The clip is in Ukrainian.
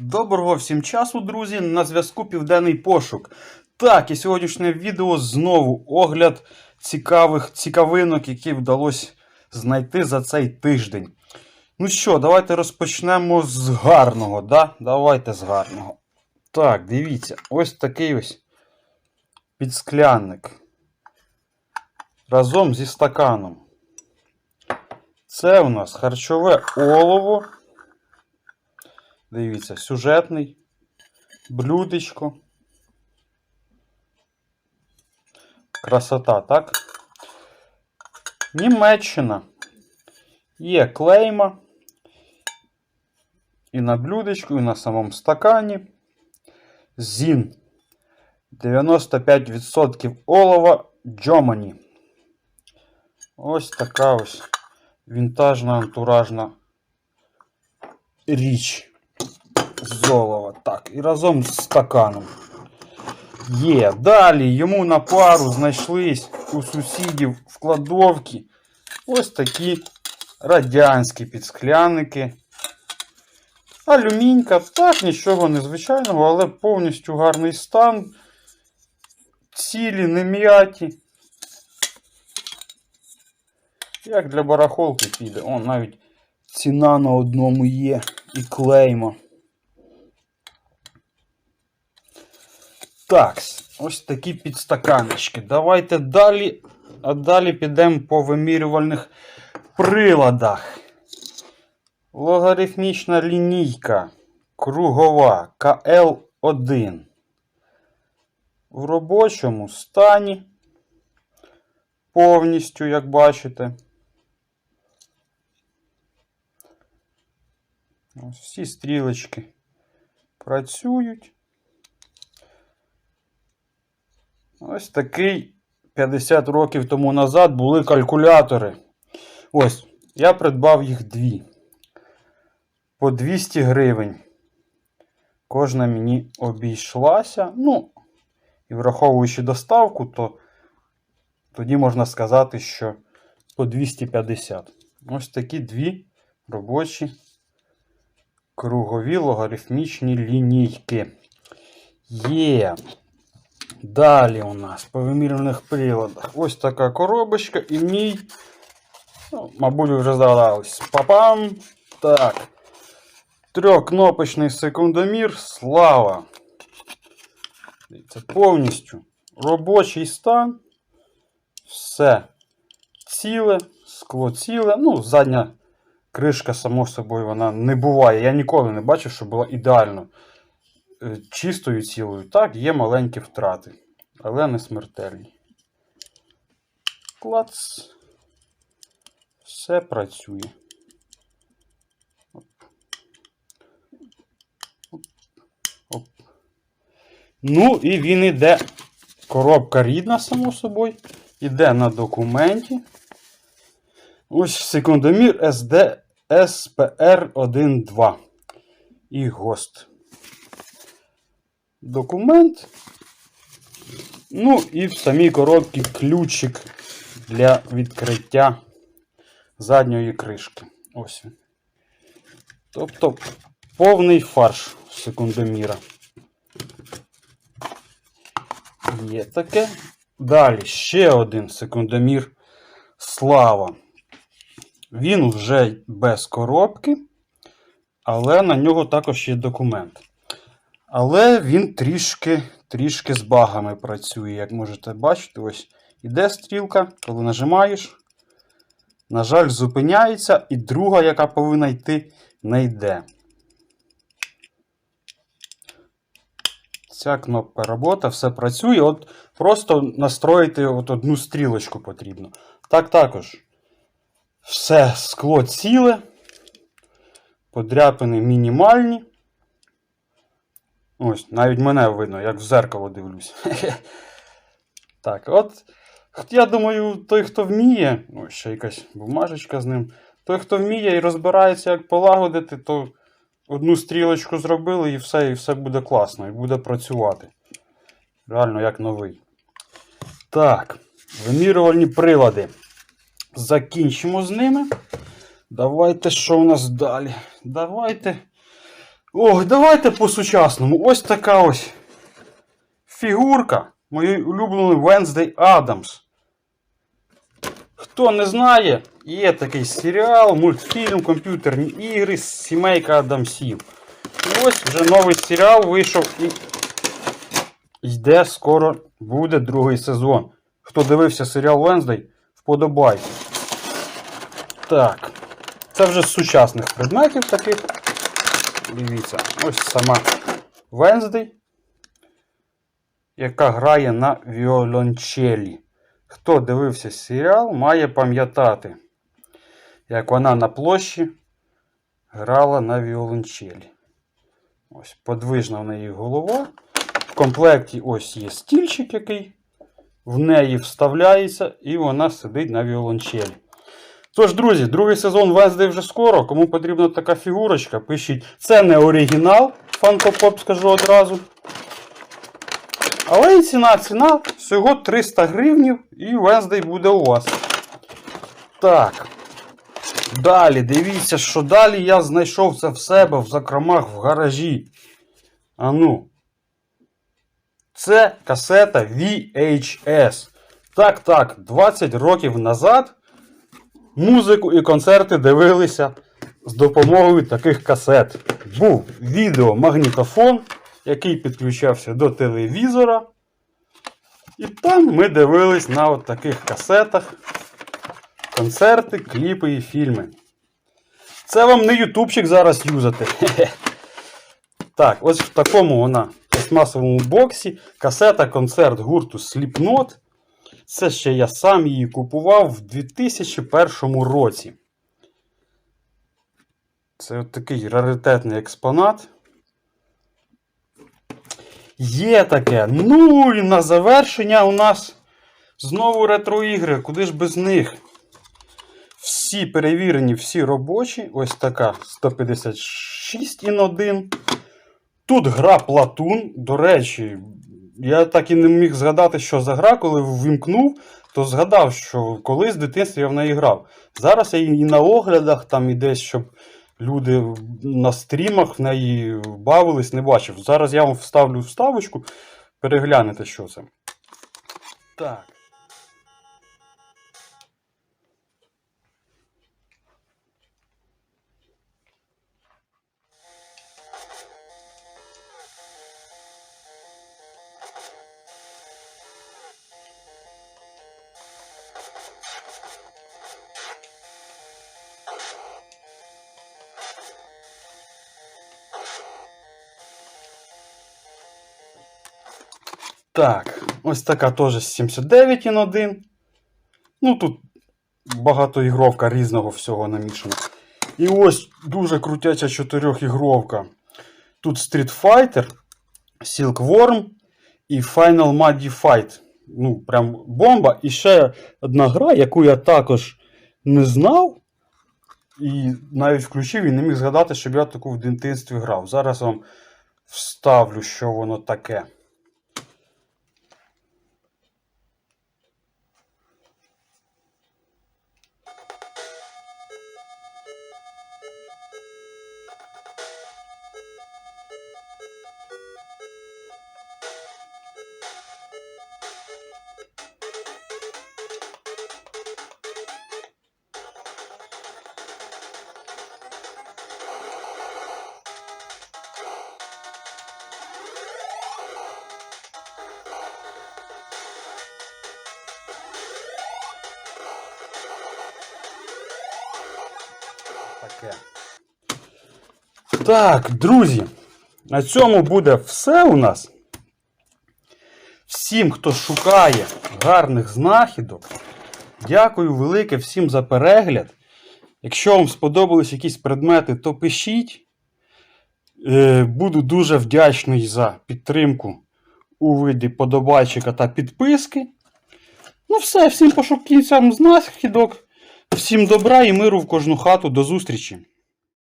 Доброго всім часу, друзі! На зв'язку Південний Пошук. Так, і сьогоднішнє відео знову огляд цікавих цікавинок, які вдалося знайти за цей тиждень. Ну що, давайте розпочнемо з гарного. да? Давайте з гарного. Так, дивіться, ось такий ось підсклянник. Разом зі стаканом. Це у нас харчове олово. Дивіться, сюжетний, блюдечко. Красота, так? Німеччина. Є клейма. І на блюдечку, і на самому стакані. Зін. 95% олова Джомані. Ось така ось вінтажна антуражна річ з. Так, і разом з стаканом. Є. Далі йому на пару знайшлись у сусідів в кладовці ось такі радянські підсклянники. Алюмінька, так, нічого незвичайного, але повністю гарний стан. Цілі, не м'яті. Як для барахолки піде. О, навіть ціна на одному є і клейма. Так, ось такі підстаканочки. Давайте далі. А далі підемо по вимірювальних приладах. Логарифмічна лінійка кругова КЛ1. В робочому стані. Повністю, як бачите. Ось всі стрілочки працюють. Ось такий 50 років тому назад були калькулятори. Ось, я придбав їх дві. По 200 гривень. Кожна мені обійшлася. Ну, і враховуючи доставку, то тоді можна сказати, що по 250. Ось такі дві робочі кругові логарифмічні лінійки. Є. Далі у нас по вимірюваних приладах ось така коробочка і в ній, ну, мабуть, вже здогадались. Папам! Так. Трьохкнопочний секундомір. Слава! Це повністю робочий стан. Все ціле, скло ціле. Ну, задня кришка, само собою, вона не буває. Я ніколи не бачив, що була ідеально чистою цілою. Так, є маленькі втрати, але не смертельні. Клац. Все працює. Оп. Ну, і він іде. Коробка рідна, само собою. Іде на документі. Ось секундомір SD SPR12 і ГОСТ. Документ. Ну і в самій коробці ключик для відкриття задньої кришки. Ось він. Тобто повний фарш секундоміра. Є таке. Далі ще один секундомір Слава. Він вже без коробки, але на нього також є документ. Але він трішки трішки з багами працює, як можете бачити, ось іде стрілка, коли нажимаєш. На жаль, зупиняється, і друга, яка повинна йти, не йде. Ця кнопка робота, все працює. От Просто настроїти от одну стрілочку потрібно. Так також. Все скло ціле. Подряпини мінімальні. Ось, навіть мене видно, як в зеркало дивлюсь. Так, от. Я думаю, той, хто вміє, ось ще якась бумажечка з ним. Той, хто вміє і розбирається, як полагодити, то одну стрілочку зробили і все, і все буде класно, і буде працювати. Реально, як новий. Так, вимірювальні прилади. Закінчимо з ними. Давайте що у нас далі? Давайте Ох, давайте по-сучасному. Ось така ось фігурка моєї улюбленої Wednesday Adams. Хто не знає, є такий серіал, мультфільм, комп'ютерні ігри Сімейка Адамсів. І ось вже новий серіал вийшов і йде скоро буде другий сезон. Хто дивився серіал Wednesday, вподобайте. Так. Це вже з сучасних предметів таких. Дивіться, ось сама Wednesday, яка грає на віолончелі. Хто дивився серіал, має пам'ятати, як вона на площі грала на віолончелі. Ось подвижна в неї голова. В комплекті ось є стільчик, який в неї вставляється, і вона сидить на віолончелі. Тож, друзі, другий сезон Wednesday вже скоро. Кому потрібна така фігурочка, пишіть. Це не оригінал, фанкопоп скажу одразу. Але і ціна, ціна всього 300 гривнів і Wednesday буде у вас. Так. Далі, дивіться, що далі я знайшов це в себе в закромах в гаражі. А ну. Це касета VHS. Так, так, 20 років назад музику і концерти дивилися з допомогою таких касет. Був відеомагнітофон, який підключався до телевізора. І там ми дивились на от таких касетах концерти, кліпи і фільми. Це вам не ютубчик зараз юзати. Так, ось в такому вона пластмасовому боксі касета концерт гурту Slipknot. Це ще я сам її купував в 2001 році. Це от такий раритетний експонат. Є таке. Ну і на завершення у нас знову ретро-ігри. Куди ж без них? Всі перевірені, всі робочі. Ось така 156 ін 1. Тут гра Платун. До речі, я так і не міг згадати, що за гра, коли ввімкнув, то згадав, що колись в дитинстві я в неї грав. Зараз я і на оглядах, там і десь, щоб люди на стрімах в неї бавились, не бачив. Зараз я вам вставлю вставочку, переглянете, що це. Так. Так, ось така теж 79 ін 1. Ну тут багатоігровка різного всього намішано. І ось дуже крутяча чотирьохігровка. Тут Street Fighter, Silkworm і Final Muddy Fight. Ну, прям бомба. І ще одна гра, яку я також не знав. І навіть включив і не міг згадати, щоб я таку в дитинстві грав. Зараз вам вставлю, що воно таке. Так, друзі, на цьому буде все у нас. Всім, хто шукає гарних знахідок, дякую велике всім за перегляд. Якщо вам сподобались якісь предмети, то пишіть. Е, Буду дуже вдячний за підтримку у виді подобайчика та підписки. Ну все, всім пошуківцям знахідок. Всім добра і миру в кожну хату. До зустрічі!